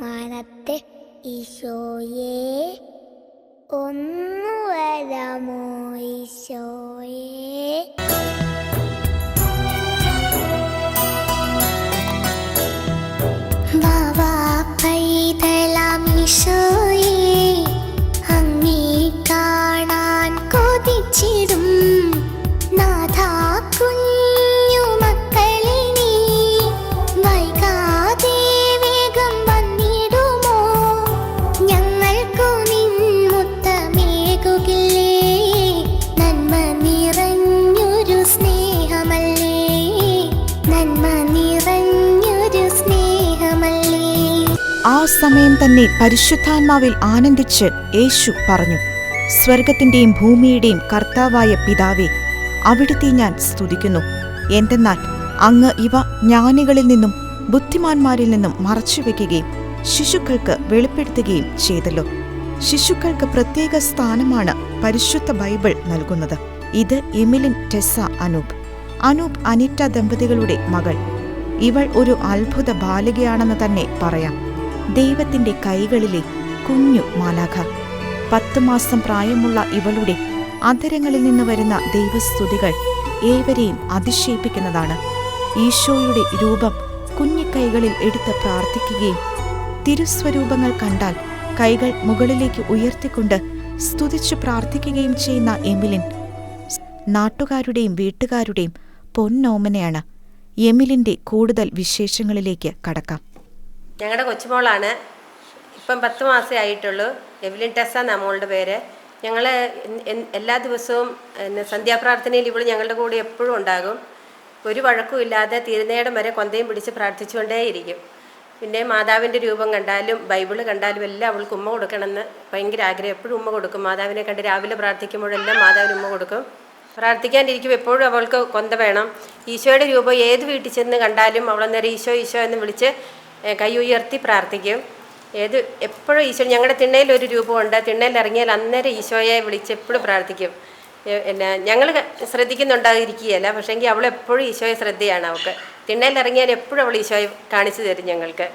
മാനത്തെ ഈശോയെ ഒന്നു വരമോ ഈശോയെ? ആ സമയം തന്നെ പരിശുദ്ധാത്മാവിൽ ആനന്ദിച്ച് യേശു പറഞ്ഞു സ്വർഗത്തിന്റെയും ഭൂമിയുടെയും കർത്താവായ പിതാവേ അവിടുത്തെ ഞാൻ സ്തുതിക്കുന്നു. എന്തെന്നാൽ അങ്ങ് ഇവ ജ്ഞാനികളിൽ നിന്നും ബുദ്ധിമാന്മാരിൽ നിന്നും മറച്ചുവെക്കുകയും ശിശുക്കൾക്ക് വെളിപ്പെടുത്തുകയും ചെയ്തല്ലോ. ശിശുക്കൾക്ക് പ്രത്യേക സ്ഥാനമാണ് പരിശുദ്ധ ബൈബിൾ നൽകുന്നത്. ഇത് എമിലിൻ ടെസ അനൂപ്. അനൂപ് അനിറ്റ ദമ്പതികളുടെ മകൾ. ഇവൾ ഒരു അത്ഭുത ബാലികയാണെന്ന് തന്നെ പറയാം. ദൈവത്തിന്റെ കൈകളിലെ കുഞ്ഞു മാലാഖ. പത്ത് മാസം പ്രായമുള്ള ഇവളുടെ അധരങ്ങളിൽ നിന്ന് വരുന്ന ദൈവസ്തുതികൾ ഏവരെയും അതിശയിപ്പിക്കുന്നതാണ്. ഈശോയുടെ രൂപം കുഞ്ഞിക്കൈകളിൽ എടുത്ത് പ്രാർത്ഥിക്കുകയും തിരുസ്വരൂപങ്ങൾ കണ്ടാൽ കൈകൾ മുകളിലേക്ക് ഉയർത്തിക്കൊണ്ട് സ്തുതിച്ചു പ്രാർത്ഥിക്കുകയും ചെയ്യുന്ന എമിലിൻ. നാട്ടുകാരുടെയും വീട്ടുകാരുടെയും പൊന്നോമനയാണ്. എമിലിന്റെ കൂടുതൽ വിശേഷങ്ങളിലേക്ക് കടക്കാം. ഞങ്ങളുടെ കൊച്ചുമോളാണ്. ഇപ്പം പത്ത് മാസമേ ആയിട്ടുള്ളൂ. എവലിൻ ടെസ്സ എന്നാ മോളുടെ പേര് ഞങ്ങൾ എല്ലാ ദിവസവും സന്ധ്യാപ്രാർത്ഥനയിൽ ഇവൾ ഞങ്ങളുടെ കൂടെ എപ്പോഴും ഉണ്ടാകും. ഒരു വഴക്കും ഇല്ലാതെ തിരുനേടം വരെ കൊന്തയും പിടിച്ച് പ്രാർത്ഥിച്ചുകൊണ്ടേയിരിക്കും പിന്നെ മാതാവിന്റെ രൂപം കണ്ടാലും ബൈബിൾ കണ്ടാലും എല്ലാം അവൾക്ക് ഉമ്മ കൊടുക്കണമെന്ന് ഭയങ്കര ആഗ്രഹം. എപ്പോഴും ഉമ്മ കൊടുക്കും. മാതാവിനെ കണ്ട് രാവിലെ പ്രാർത്ഥിക്കുമ്പോഴെല്ലാം മാതാവിന് ഉമ്മ കൊടുക്കും. പ്രാർത്ഥിക്കാണ്ടിരിക്കും എപ്പോഴും അവൾക്ക് കൊന്ത വേണം. ഈശോയുടെ രൂപം ഏത് വീട്ടിൽ ചെന്ന് കണ്ടാലും അവളന്നേരം ഈശോ ഈശോ എന്ന് വിളിച്ച് കൈ ഉയർത്തി പ്രാർത്ഥിക്കും. ഏത് എപ്പോഴും ഈശോ ഞങ്ങളുടെ തിണ്ണയിൽ ഒരു രൂപമുണ്ട്. തിണ്ണയിൽ ഇറങ്ങിയാൽ അന്നേരം ഈശോയെ വിളിച്ച് എപ്പോഴും പ്രാർത്ഥിക്കും. പിന്നെ ഞങ്ങൾ ശ്രദ്ധിക്കുന്നുണ്ടായിരിക്കുകയല്ല പക്ഷേങ്കിൽ അവൾ എപ്പോഴും ഈശോയെ ശ്രദ്ധയാണ് അവൾക്ക്. തിണ്ണയിൽ ഇറങ്ങിയാൽ എപ്പോഴും അവൾ ഈശോയെ കാണിച്ചു തരും ഞങ്ങൾക്ക്.